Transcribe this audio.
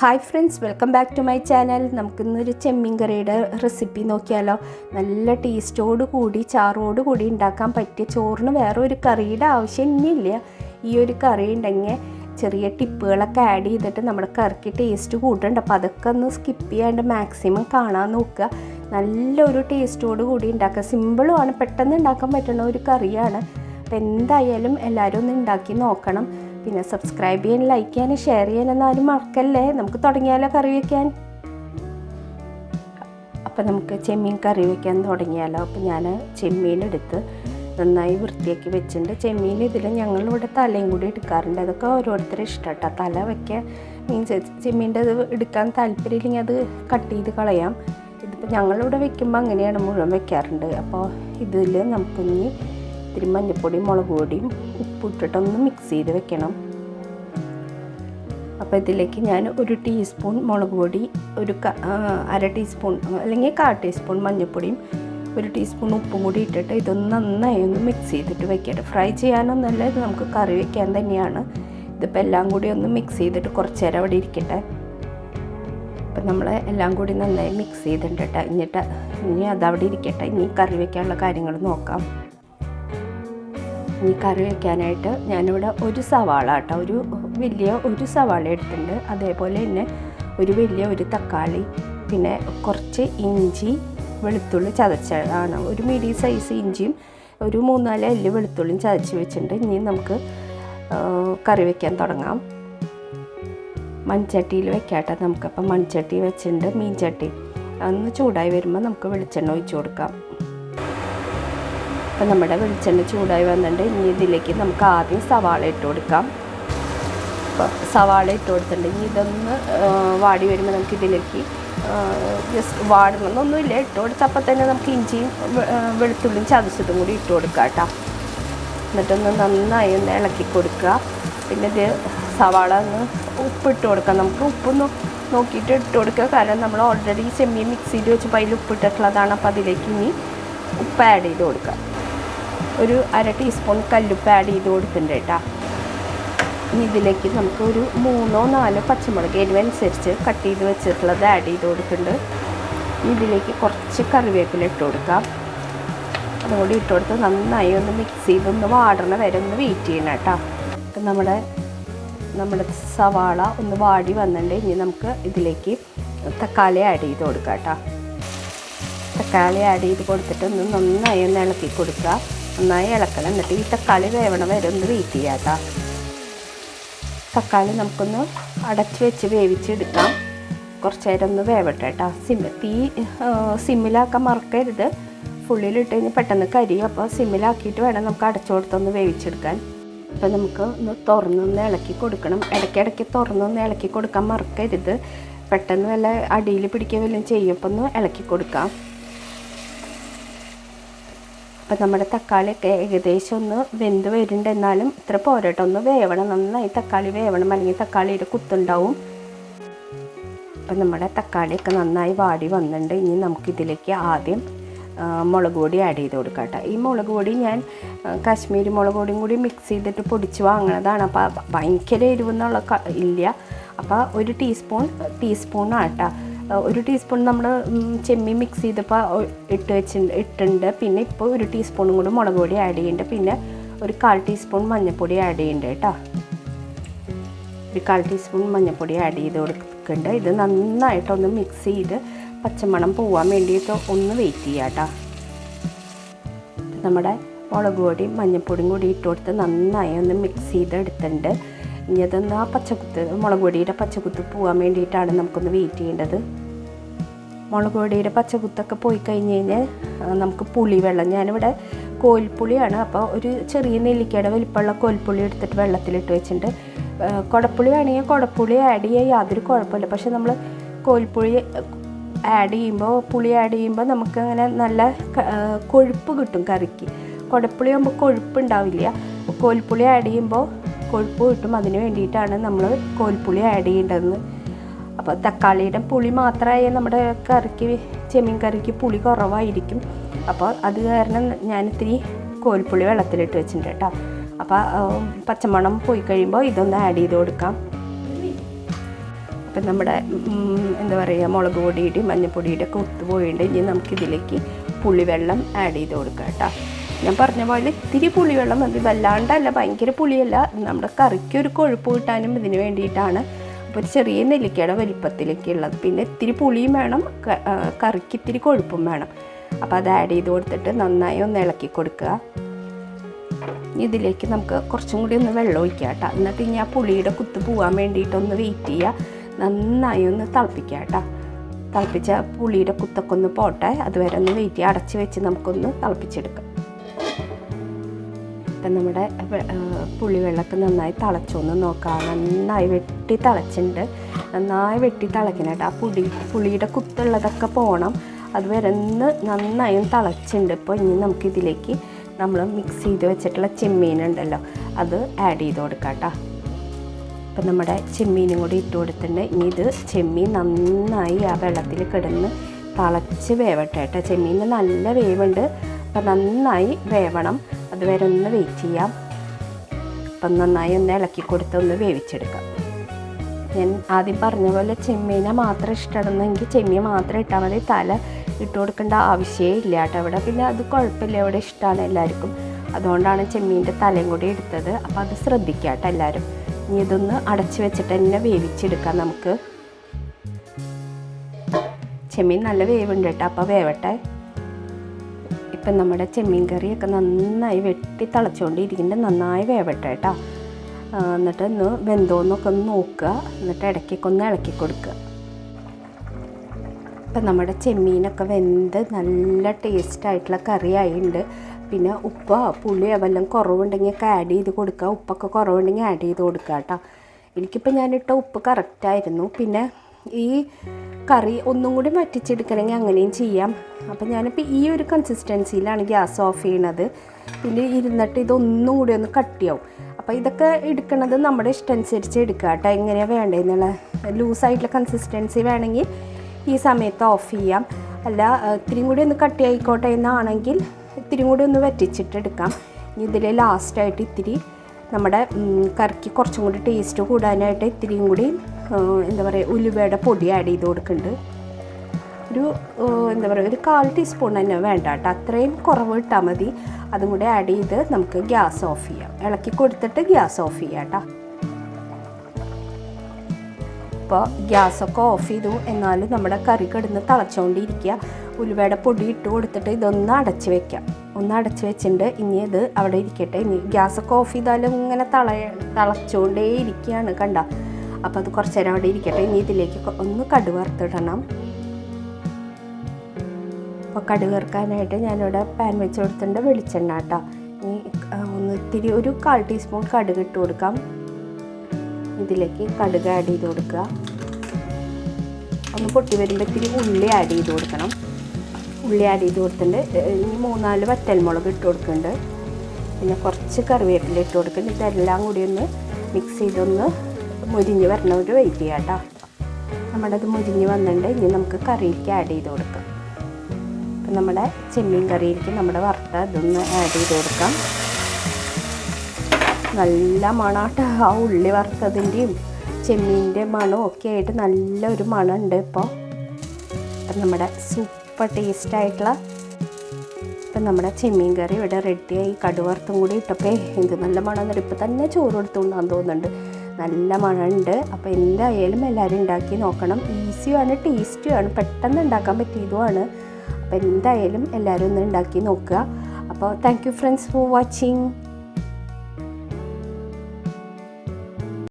Hi friends welcome back to my channel നമുക്കിന്നൊരു ചെമ്മീൻ കറിയുടെ റെസിപ്പി നോക്കിയാലോ? നല്ല ടേസ്റ്റോട് കൂടി ചാറോട് കൂടി ഉണ്ടാക്കാൻ പറ്റിയ ചോറിന് വേറെ ഒരു കറിയുടെ ആവശ്യം ഇനിയില്ല. ഈ ഒരു കറി ഉണ്ടെങ്കിൽ ചെറിയ ടിപ്പുകളൊക്കെ ആഡ് ചെയ്തിട്ട് നമ്മുടെ കറിക്ക് ടേസ്റ്റ് കൂട്ടുന്നുണ്ട് അപ്പോൾ അതൊക്കെ ഒന്ന് സ്കിപ്പ് ചെയ്യാണ്ട് മാക്സിമം കാണാൻ നോക്കുക. നല്ലൊരു ടേസ്റ്റോട് കൂടി ഉണ്ടാക്കുക. സിമ്പിളുമാണ് പെട്ടെന്ന് ഉണ്ടാക്കാൻ പറ്റുന്ന ഒരു കറിയാണ്. അപ്പോൾ എന്തായാലും എല്ലാവരും ഒന്ന് ഉണ്ടാക്കി നോക്കണം. പിന്നെ സബ്സ്ക്രൈബ് ചെയ്യാൻ ലൈക്ക് ചെയ്യാൻ ഷെയർ ചെയ്യാനൊന്നും ആരും മറക്കല്ലേ? നമുക്ക് തുടങ്ങിയാലോ കറി വയ്ക്കാൻ അപ്പം നമുക്ക് ചെമ്മീൻ കറി വയ്ക്കാൻ തുടങ്ങിയാലോ? അപ്പം ഞാൻ ചെമ്മീൻ എടുത്ത് നന്നായി വൃത്തിയാക്കി വെച്ചിട്ടുണ്ട്. ചെമ്മീൻ ഇതിൽ ഞങ്ങളിവിടെ തലയും കൂടി എടുക്കാറുണ്ട്. അതൊക്കെ ഓരോരുത്തരും ഇഷ്ടമാട്ടോ തല വയ്ക്കാൻ മീൻസ് ചെമ്മീന്റെ അത് എടുക്കാൻ താല്പര്യമില്ലെങ്കിൽ അത് കട്ട് ചെയ്ത് കളയാം. ഇതിപ്പോൾ ഞങ്ങളിവിടെ വെക്കുമ്പോൾ അങ്ങനെയാണ് മുഴുവൻ വെക്കാറുണ്ട്. അപ്പോൾ ഇതിൽ നമുക്കിനി ഇത്തിരി മഞ്ഞൾപ്പൊടിയും മുളക് പൊടിയും ഉപ്പിട്ടിട്ടൊന്ന് മിക്സ് ചെയ്ത് വെക്കണം. അപ്പോൾ ഇതിലേക്ക് ഞാൻ ഒരു ടീസ്പൂൺ മുളക് പൊടി ഒരു അര ടീസ്പൂൺ അല്ലെങ്കിൽ കാ ടീസ്പൂൺ മഞ്ഞൾപ്പൊടിയും ഒരു ടീസ്പൂൺ ഉപ്പും കൂടി ഇട്ടിട്ട് ഇതൊന്ന് നന്നായി ഒന്ന് മിക്സ് ചെയ്തിട്ട് വെക്കട്ടെ. ഫ്രൈ ചെയ്യാനൊന്നല്ല ഇത് നമുക്ക് കറി വെക്കാൻ തന്നെയാണ്. ഇതിപ്പോൾ എല്ലാം കൂടി ഒന്ന് മിക്സ് ചെയ്തിട്ട് കുറച്ച് നേരം അവിടെ ഇരിക്കട്ടെ. അപ്പം നമ്മൾ എല്ലാം കൂടി നന്നായി മിക്സ് ചെയ്തിട്ടുണ്ട് എന്നിട്ട് ഇനി അതവിടെ ഇരിക്കട്ടെ. ഇനി കറി വെക്കാനുള്ള കാര്യങ്ങൾ നോക്കാം. ഇനി കറി വെക്കാനായിട്ട് ഞാനിവിടെ ഒരു സവാള കേട്ടോ ഒരു വലിയ ഒരു സവാള എടുത്തിട്ടുണ്ട്. അതേപോലെ തന്നെ ഒരു വലിയ ഒരു തക്കാളി പിന്നെ കുറച്ച് ഇഞ്ചി വെളുത്തുള്ളി ചതച്ചതാണ്. ഒരു മീഡിയം സൈസ് ഇഞ്ചിയും ഒരു മൂന്നാൽ അല്ലി വെളുത്തുള്ളിയും ചതച്ച് വെച്ചിട്ടുണ്ട്. ഇനി നമുക്ക് കറി വെക്കാൻ തുടങ്ങാം. മൺചട്ടിയിൽ വെക്കാട്ടെ നമുക്കപ്പം. മൺചട്ടി വെച്ചിട്ടുണ്ട് മീൻചട്ടി. അന്ന് ചൂടായി വരുമ്പോൾ നമുക്ക് വെളിച്ചെണ്ണ ഒഴിച്ചു കൊടുക്കാം. അപ്പം നമ്മുടെ വെളിച്ചെണ്ണ ചൂടായി വന്നിട്ടുണ്ട്. ഇനി ഇതിലേക്ക് നമുക്ക് ആദ്യം സവാള ഇട്ട് കൊടുക്കാം. അപ്പോൾ സവാള ഇട്ട് കൊടുത്തിട്ടുണ്ട്. ഇനി ഇതൊന്ന് വാടി വരുമ്പോൾ നമുക്ക് ഇതിലേക്ക് ജസ്റ്റ് വാടണമെന്നൊന്നുമില്ല. ഇട്ട് കൊടുത്തപ്പോൾ തന്നെ നമുക്ക് ഇഞ്ചിയും വെളുത്തുള്ളിയും ചതച്ചതും കൂടി ഇട്ട് കൊടുക്കാം കേട്ടോ. എന്നിട്ടൊന്ന് നന്നായി ഒന്ന് ഇളക്കി കൊടുക്കുക. പിന്നെ ഇത് സവാള ഒന്ന് ഉപ്പിട്ട് കൊടുക്കാം. നമുക്ക് ഉപ്പൊന്ന് നോക്കിയിട്ട് ഇട്ട് കൊടുക്കുക. കാരണം നമ്മൾ ഓൾറെഡി ചെമ്മീൻ മിക്സിയിൽ വെച്ചപ്പോൾ അതിൽ ഉപ്പിട്ടിട്ടുള്ളതാണ് അപ്പോൾ അതിലേക്ക് ഇനി ഉപ്പ് ആഡ് ചെയ്ത് കൊടുക്കുക. ഒരു അര ടീസ്പൂൺ കല്ലുപ്പ് ആഡ് ചെയ്ത് കൊടുക്കുന്നുണ്ട് കേട്ടോ ഇനി ഇതിലേക്ക് നമുക്ക് ഒരു മൂന്നോ നാലോ പച്ചമുളക് എരിവനുസരിച്ച് കട്ട് ചെയ്ത് വെച്ചിട്ടുള്ളത് ആഡ് ചെയ്ത് കൊടുക്കുന്നുണ്ട് ഇതിലേക്ക് കുറച്ച് കറിവേപ്പില ഇട്ട് കൊടുക്കാം. അതുകൊണ്ട് ഇട്ട് കൊടുത്ത് നന്നായി ഒന്ന് മിക്സ് ചെയ്ത് ഒന്ന് വാടണ വരെ ഒന്ന് വെയിറ്റ് ചെയ്യണം കേട്ടോ നമ്മുടെ നമ്മുടെ സവാള ഒന്ന് വാടി വന്നിട്ടുണ്ട്. ഇനി നമുക്ക് ഇതിലേക്ക് തക്കാളി ആഡ് ചെയ്ത് കൊടുക്കാം കേട്ടോ തക്കാളി ആഡ് ചെയ്ത് കൊടുത്തിട്ട് ഒന്ന് നന്നായി ഒന്ന് ഇളക്കി കൊടുക്കുക നന്നായി ഇളക്കണം. എന്നിട്ട് ഈ തക്കാളി വേവണ വരെ ഒന്ന് വെയിറ്റ് ചെയ്യാം തക്കാളി നമുക്കൊന്ന് അടച്ച് വെച്ച് വേവിച്ചെടുക്കാം. കുറച്ച് നേരം ഒന്ന് വേവട്ടെ കേട്ടോ സിമ്മ തീ സിമ്മിലാക്കാൻ മറക്കരുത്. ഫുള്ളിലിട്ട് കഴിഞ്ഞാൽ പെട്ടെന്ന് കരിയും. അപ്പോൾ സിമ്മിലാക്കിയിട്ട് വേണം നമുക്ക് അടച്ചു കൊടുത്തൊന്ന് വേവിച്ചെടുക്കാൻ. അപ്പോൾ നമുക്ക് ഒന്ന് തുറന്നൊന്ന് ഇളക്കി കൊടുക്കണം. ഇടയ്ക്കിടയ്ക്ക് തുറന്നൊന്ന് ഇളക്കി കൊടുക്കാൻ മറക്കരുത്. പെട്ടെന്ന് വല്ല അടിയിൽ പിടിക്കുക വല്ലതും ചെയ്യുമ്പോൾ ഒന്ന് ഇളക്കി കൊടുക്കാം. അപ്പം നമ്മുടെ തക്കാളിയൊക്കെ ഏകദേശം ഒന്ന് വെന്ത് വരുന്നുണ്ട്. എന്നാലും ഇത്ര പോരട്ടെ ഒന്ന് വേവണം. നന്നായി തക്കാളി വേവണം. അല്ലെങ്കിൽ തക്കാളിയുടെ കുത്തുണ്ടാവും. അപ്പം നമ്മുടെ തക്കാളിയൊക്കെ നന്നായി വാടി വന്നിട്ടുണ്ട്. ഇനി നമുക്കിതിലേക്ക് ആദ്യം മുളക് പൊടി ആഡ് ചെയ്ത് കൊടുക്കാം കേട്ടോ. ഈ മുളക് പൊടി ഞാൻ കാശ്മീരി മുളക് പൊടിയും കൂടി മിക്സ് ചെയ്തിട്ട് പൊടിച്ച് വാങ്ങണതാണ്. അപ്പോൾ ഭയങ്കര എരിവെന്നുള്ള ഇല്ല. അപ്പോൾ ഒരു ടീസ്പൂൺ ടീസ്പൂണാണ് കേട്ടോ. ഒരു ടീസ്പൂൺ നമ്മൾ ചെമ്മീൻ മിക്സ് ചെയ്തപ്പോൾ ഇട്ട് വെച്ച് ഇട്ടുണ്ട് പിന്നെ ഇപ്പോൾ ഒരു ടീസ്പൂണും കൂടി മുളക് പൊടി ആഡ് ചെയ്യുന്നുണ്ട് പിന്നെ ഒരു കാൽ ടീസ്പൂൺ മഞ്ഞൾപ്പൊടി ആഡ് ചെയ്യുന്നുണ്ട് കേട്ടോ. ഒരു കാൽ ടീസ്പൂൺ മഞ്ഞൾപ്പൊടി ആഡ് ചെയ്ത് കൊടുക്കുന്നുണ്ട് ഇത് നന്നായിട്ടൊന്ന് മിക്സ് ചെയ്ത് പച്ചമണം പോവാൻ വേണ്ടിയിട്ട് ഒന്ന് വെയിറ്റ് ചെയ്യാം കേട്ടോ. നമ്മുടെ മുളക് പൊടിയും മഞ്ഞൾപ്പൊടിയും കൂടി ഇട്ട് കൊടുത്ത് നന്നായി ഒന്ന് മിക്സ് ചെയ്ത് എടുത്തിട്ടുണ്ട്. ഇനി അതൊന്ന് ആ പച്ചക്കുത്ത് മുളക് പൊടിയുടെ പച്ചക്കുത്ത് പോകാൻ വേണ്ടിയിട്ടാണ് നമുക്കൊന്ന് വെയിറ്റ് ചെയ്യേണ്ടത്. മുളക് പൊടിയുടെ പച്ചകുത്തൊക്കെ പോയി കഴിഞ്ഞ് കഴിഞ്ഞാൽ നമുക്ക് പുളിവെള്ളം ഞാനിവിടെ കോൽപ്പുളിയാണ് അപ്പോൾ ഒരു ചെറിയ നെല്ലിക്കയുടെ വലിപ്പമുള്ള കോൽപ്പുളി എടുത്തിട്ട് വെള്ളത്തിലിട്ട് വെച്ചിട്ടുണ്ട്. കുടപ്പുളി വേണമെങ്കിൽ കുടപ്പുളി ആഡ് ചെയ്യാൻ യാതൊരു കുഴപ്പമില്ല. പക്ഷേ നമ്മൾ കോൽപ്പുളി ആഡ് ചെയ്യുമ്പോൾ പുളി ആഡ് ചെയ്യുമ്പോൾ നമുക്കങ്ങനെ നല്ല കൊഴുപ്പ് കിട്ടും കറിക്ക്. കുടപ്പുളി ആകുമ്പോൾ കൊഴുപ്പ് ഉണ്ടാവില്ല. കോൽപ്പുളി ആഡ് ചെയ്യുമ്പോൾ കൊഴുപ്പ് കിട്ടും. അതിന് വേണ്ടിയിട്ടാണ് നമ്മൾ കോൽപ്പുളി ആഡ് ചെയ്യേണ്ടതെന്ന് അപ്പോൾ തക്കാളിയുടെ പുളി മാത്രമേ നമ്മുടെ കറിക്ക് ചെമ്മീൻ കറിക്ക് പുളി കുറവായിരിക്കും. അപ്പോൾ അത് കാരണം ഞാൻ ഇത്തിരി കോൽപ്പുളി വെള്ളത്തിലിട്ട് വെച്ചിട്ടുണ്ട് കേട്ടോ. അപ്പോൾ പച്ചമണം പോയി കഴിയുമ്പോൾ ഇതൊന്ന് ആഡ് ചെയ്ത് കൊടുക്കാം. അപ്പം നമ്മുടെ എന്താ പറയുക മുളക് പൊടിയുടെയും മഞ്ഞൾപ്പൊടിയുടെ ഒക്കെ ഒത്തുപോയിട്ടുണ്ട് ഇനി നമുക്കിതിലേക്ക് പുളിവെള്ളം ആഡ് ചെയ്ത് കൊടുക്കാം കേട്ടോ. ഞാൻ പറഞ്ഞ പോലെ ഇത്തിരി പുളിവെള്ളം മതി. വല്ലാണ്ടല്ല ഭയങ്കര പുളിയല്ല. നമ്മുടെ കറിക്കൊരു കൊഴുപ്പ് കിട്ടാനും ഇതിന് വേണ്ടിയിട്ടാണ് ഒരു ചെറിയ നെല്ലിക്കയുടെ വലിപ്പത്തിലേക്ക് ഉള്ളത് പിന്നെ ഇത്തിരി പുളിയും വേണം കറിക്ക് ഇത്തിരി കൊഴുപ്പും വേണം. അപ്പോൾ അത് ആഡ് ചെയ്ത് കൊടുത്തിട്ട് നന്നായി ഒന്ന് ഇളക്കി കൊടുക്കുക. ഇതിലേക്ക് നമുക്ക് കുറച്ചും കൂടി ഒന്ന് വെള്ളം ഒഴിക്കുക കേട്ടോ. എന്നിട്ട് ഇനി ആ പുളിയുടെ കുത്ത് പോകാൻ വേണ്ടിയിട്ടൊന്ന് വെയിറ്റ് ചെയ്യുക. നന്നായി ഒന്ന് തിളപ്പിക്കുക കേട്ടോ. തിളപ്പിച്ച പുളിയുടെ കുത്തൊക്കെ ഒന്ന് പോട്ടെ. അതുവരെ ഒന്ന് വെയിറ്റ് ചെയ്യുക അടച്ച് വെച്ച് നമുക്കൊന്ന് തിളപ്പിച്ചെടുക്കാം. നമ്മുടെ പുളിവെള്ളമൊക്കെ നന്നായി തിളച്ചൊന്ന് നോക്കാം. നന്നായി വെട്ടി തിളച്ചിട്ടുണ്ട്. നന്നായി വെട്ടി തിളക്കണം ആ പുളി പുളിയുടെ കുത്തുള്ളതൊക്കെ പോകണം അത് ഒന്ന് നന്നായി തിളച്ചിട്ടുണ്ട്. ഇപ്പോൾ ഇനി നമുക്കിതിലേക്ക് നമ്മൾ മിക്സ് ചെയ്ത് വെച്ചിട്ടുള്ള ചെമ്മീനുണ്ടല്ലോ അത് ആഡ് ചെയ്ത് കൊടുക്കാം കേട്ടോ. നമ്മുടെ ചെമ്മീനും കൂടി ഇട്ട് കൊടുത്തിട്ടുണ്ട്. ഇനി ഇത് ചെമ്മീൻ നന്നായി ആ വെള്ളത്തിൽ കിടന്ന് തിളച്ച് വേവട്ടെ കേട്ടോ. ചെമ്മീന് നല്ല വേവുണ്ട്. അപ്പം നന്നായി വേവണം. അതുവരെ ഒന്ന് വെയിറ്റ് ചെയ്യാം. അപ്പം നന്നായി ഒന്ന് ഇളക്കി കൊടുത്ത് ഒന്ന് വേവിച്ചെടുക്കാം. ഞാൻ ആദ്യം പറഞ്ഞ പോലെ ചെമ്മീനെ മാത്രം ഇഷ്ടമാണെന്നെങ്കിൽ ചെമ്മീൻ മാത്രം ഇട്ടാൽ മതി. തല ഇട്ട് കൊടുക്കേണ്ട ആവശ്യമേ ഇല്ല കേട്ടോ ഇവിടെ പിന്നെ അത് കുഴപ്പമില്ല ഇവിടെ ഇഷ്ടമാണ് എല്ലാവർക്കും. അതുകൊണ്ടാണ് ചെമ്മീന്റെ തലയും കൂടി എടുത്തത്. അപ്പോൾ അത് ശ്രദ്ധിക്കുക കേട്ടോ എല്ലാവരും. ഇനി ഇതൊന്ന് അടച്ച് വെച്ചിട്ട് തന്നെ വേവിച്ചെടുക്കാം നമുക്ക്. ചെമ്മീൻ നല്ല വേവുണ്ട് കേട്ടോ. അപ്പോൾ വേവട്ടെ. ഇപ്പം നമ്മുടെ ചെമ്മീൻ കറിയൊക്കെ നന്നായി വെട്ടി തിളച്ചുകൊണ്ടിരിക്കുന്നുണ്ട് നന്നായി വേവട്ടെ കേട്ടോ. എന്നിട്ട് ഒന്ന് വെന്തോന്നൊക്കെ ഒന്ന് നോക്കുക. എന്നിട്ട് ഇടയ്ക്കൊക്കെ ഒന്ന് ഇളക്കി കൊടുക്കുക. ഇപ്പം നമ്മുടെ ചെമ്മീനൊക്കെ വെന്ത് നല്ല ടേസ്റ്റ് ആയിട്ടുള്ള കറി ആയിട്ടുണ്ട് പിന്നെ ഉപ്പ് പുളിയോ വല്ലതും കുറവുണ്ടെങ്കിൽ ഒക്കെ ആഡ് ചെയ്ത് കൊടുക്കുക. ഉപ്പൊക്കെ കുറവുണ്ടെങ്കിൽ ആഡ് ചെയ്ത് കൊടുക്കുക കേട്ടോ. എനിക്കിപ്പോൾ ഞാനിട്ട ഉപ്പ് കറക്റ്റായിരുന്നു പിന്നെ ഈ കറി ഒന്നും കൂടി വറ്റിച്ചെടുക്കണമെങ്കിൽ അങ്ങനെയും ചെയ്യാം. അപ്പം ഞാനിപ്പോൾ ഈ ഒരു കൺസിസ്റ്റൻസിയിലാണ് ഗ്യാസ് ഓഫ് ചെയ്യണത്. പിന്നെ ഇരുന്നിട്ട് ഇതൊന്നും കൂടി ഒന്ന് കട്ടിയാവും. അപ്പോൾ ഇതൊക്കെ എടുക്കുന്നത് നമ്മുടെ ഇഷ്ടമനുസരിച്ച് എടുക്കുക കേട്ടോ. എങ്ങനെയാണ് വേണ്ടതെന്നുള്ള ലൂസായിട്ടുള്ള കൺസിസ്റ്റൻസി വേണമെങ്കിൽ ഈ സമയത്ത് ഓഫ് ചെയ്യാം. അല്ല ഇത്തിരിയും കൂടി ഒന്ന് കട്ടി ആയിക്കോട്ടെ എന്നാണെങ്കിൽ ഇത്തിരിയും കൂടി ഒന്ന് വറ്റിച്ചിട്ട് എടുക്കാം. ഇനി ഇതിൽ ലാസ്റ്റായിട്ട് ഇത്തിരി നമ്മുടെ കറിക്ക് കുറച്ചും കൂടി ടേസ്റ്റ് കൂടാനായിട്ട് ഇത്തിരിയും കൂടി എന്താ പറയുക ഉലുവയുടെ പൊടി ആഡ് ചെയ്ത് കൊടുക്കുന്നുണ്ട്. ഒരു എന്താ പറയുക ഒരു കാൽ ടീസ്പൂൺ തന്നെ വേണ്ട കേട്ടോ. അത്രയും കുറവ് ഇട്ടാൽ മതി. അതും കൂടെ ആഡ് ചെയ്ത് നമുക്ക് ഗ്യാസ് ഓഫ് ചെയ്യാം. ഇളക്കി കൊടുത്തിട്ട് ഗ്യാസ് ഓഫ് ചെയ്യാം കേട്ടോ. അപ്പോൾ ഗ്യാസൊക്കെ ഓഫ് ചെയ്തു. എന്നാലും നമ്മുടെ കറി കിടന്ന് തിളച്ചുകൊണ്ടിരിക്കുക ഉലുവയുടെ പൊടി ഇട്ട് കൊടുത്തിട്ട് ഇതൊന്ന് അടച്ച് വെക്കാം. ഒന്ന് അടച്ച് വെച്ചിട്ട് ഇനി ഇത് അവിടെ ഇരിക്കട്ടെ. ഇനി ഗ്യാസൊക്കെ ഓഫ് ചെയ്താലും ഇങ്ങനെ തള തിളച്ചുകൊണ്ടേ ഇരിക്കുകയാണ് കണ്ട. അപ്പോൾ അത് കുറച്ച് നേരം അവിടെ ഇരിക്കട്ടെ. ഇനി ഇതിലേക്ക് ഒന്ന് കടുവറുത്തിടണം അപ്പോൾ കടുവറുക്കാനായിട്ട് ഞാനിവിടെ പാൻ വെച്ച് കൊടുത്തിട്ടുണ്ട് വെളിച്ചെണ്ണ കേട്ടോ. ഇനി ഒന്ന് ഇത്തിരി ഒരു കാൽ ടീസ്പൂൺ കടുക് ഇട്ട് കൊടുക്കാം. ഇതിലേക്ക് കടുക് ആഡ് ചെയ്ത് കൊടുക്കുക. ഒന്ന് പൊട്ടി വരുമ്പോൾ ഇത്തിരി ഉള്ളി ആഡ് ചെയ്ത് കൊടുക്കണം. ഉള്ളി ആഡ് ചെയ്ത് കൊടുത്തിട്ടുണ്ട്. ഇനി മൂന്നാൽ വറ്റൽമുളക് ഇട്ട് കൊടുക്കുന്നുണ്ട്. പിന്നെ കുറച്ച് കറിവേപ്പില ഇട്ട് കൊടുക്കുന്നുണ്ട്. ഇതെല്ലാം കൂടി ഒന്ന് മിക്സ് ചെയ്തൊന്ന് മുരിഞ്ഞ് വരണവർ വെയിറ്റ് ചെയ്യാം കേട്ടോ. നമ്മുടെ അത് മുരിഞ്ഞ് വന്നിട്ടുണ്ട് ഇനി നമുക്ക് കറിയിലേക്ക് ആഡ് ചെയ്ത് കൊടുക്കാം. അപ്പം നമ്മുടെ ചെമ്മീൻ കറിയിലേക്ക് നമ്മുടെ വറുത്ത ഇതൊന്ന് ആഡ് ചെയ്ത് കൊടുക്കാം. നല്ല മണാട്ടോ ആ ഉള്ളി വറുത്തതിന്റെയും ചെമ്മീന്റെ മണവും ഒക്കെ ആയിട്ട് നല്ലൊരു മണമുണ്ട് ഇപ്പോൾ അപ്പം നമ്മുടെ സൂപ്പർ ടേസ്റ്റ് ആയിട്ടുള്ള ഇപ്പം നമ്മുടെ ചെമ്മീൻ കറി ഇവിടെ റെഡിയായി കടുവറുത്തും കൂടി ഇട്ടപ്പോൾ എന്ത് നല്ല മണം എന്നിട്ട് ഇപ്പം തന്നെ ചോറ് എടുത്തുകൊണ്ടാന്ന് തോന്നുന്നുണ്ട്. നല്ല മണമുണ്ട്. അപ്പോൾ എന്തായാലും എല്ലാവരും ഉണ്ടാക്കി നോക്കണം. ഈസിയുമാണ് ടേസ്റ്റിയുമാണ് പെട്ടെന്ന് ഉണ്ടാക്കാൻ പറ്റിയതുമാണ്. അപ്പോൾ എന്തായാലും എല്ലാവരും ഒന്ന് ഉണ്ടാക്കി നോക്കുക. അപ്പോൾ thank you friends for watching